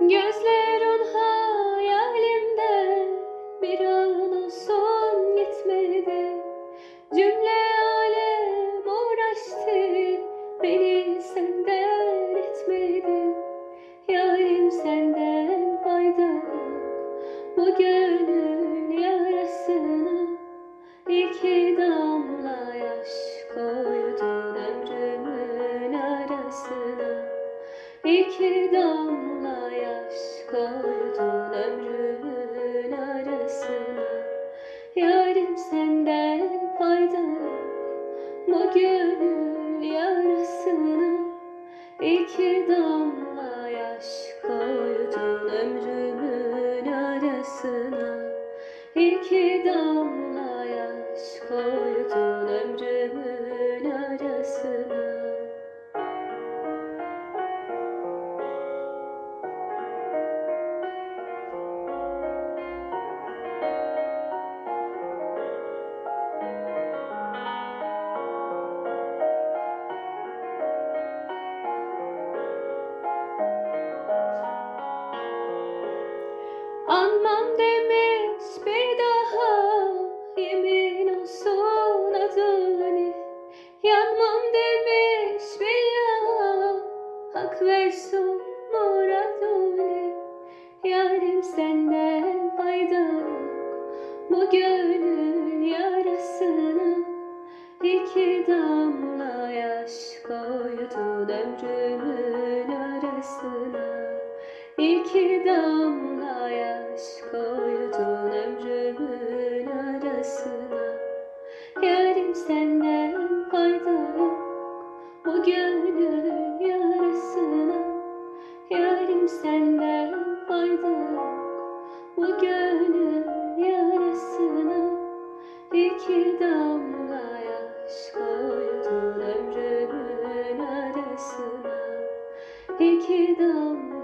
Gözlerin hayalimde bir an olsun gitmedi. Cümle alem uğraştı beni senden etmedi. Yarim senden fayda yok. Bugün çıkardın ömrümün arasına. Yarim senden fayda bu gönül yarasına İki damla yaş koydun ömrümün arasına. İki damla yaş koydun ömrümün Anmam demiş bir daha yemin olsun adını Yanmam demiş billah hak versin muradını Yarim senden fayda yok bu gönül yarasına. İki damla yaş koydun ömrümün arasına. İki damla senden yok bu gönül yarasına Yarim senden yok bu gönül yarasına İki damla yaş koydun ömrümün arasına. İki damla